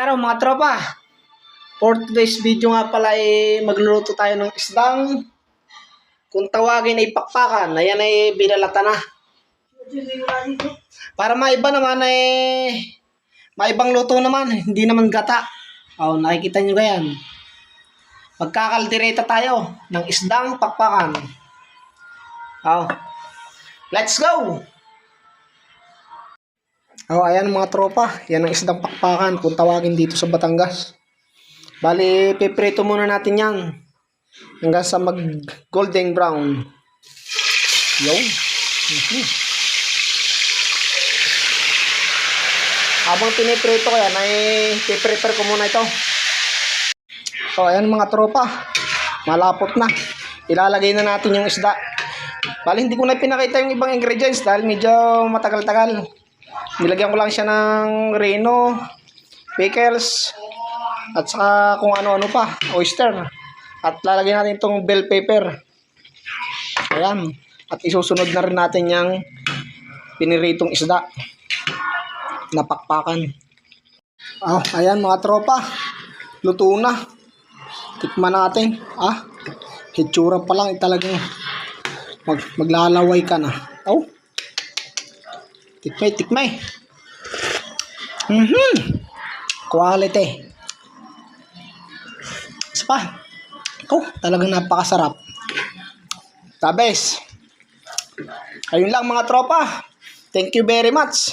Araw mga tropa. For today's video nga pala ay magluluto tayo ng isdang kung tawagin ay pakpakan. Ayan ay binalata na. Para maiba naman ay maibang luto naman. Hindi naman gata. Oh, nakikita nyo yan. Magkakaldereta tayo ng isdang pakpakan. Oh. Let's go! Oh, ayan mga tropa. Yan ang isdang pakpakan kung tawagin dito sa Batangas. Bali, piprito muna natin yan. Hanggang sa mag golden brown. Yun. Mhm. Habang piniprito ko yan, ay piprepare ko muna ito. So, ayan mga tropa. Malapot na. Ilalagay na natin yung isda. Bali, hindi ko na pinakita yung ibang ingredients dahil medyo matagal-tagal. Nilagyan ko lang siya ng reno, pickles, at saka kung ano-ano pa, oyster. At lalagyan natin itong bell pepper. Ayan. At isusunod na rin natin yung piniritong isda. Napakpakan. Oh, ayan mga tropa. Luto na. Tikman natin. Ah, hitsura pa lang eh, talagang mag, maglalaway ka na. Oh. Tikmay, tikmay. Mhm. Quality. Isa pa. Oh, talagang napakasarap. The best. Ayun lang mga tropa. Thank you very much.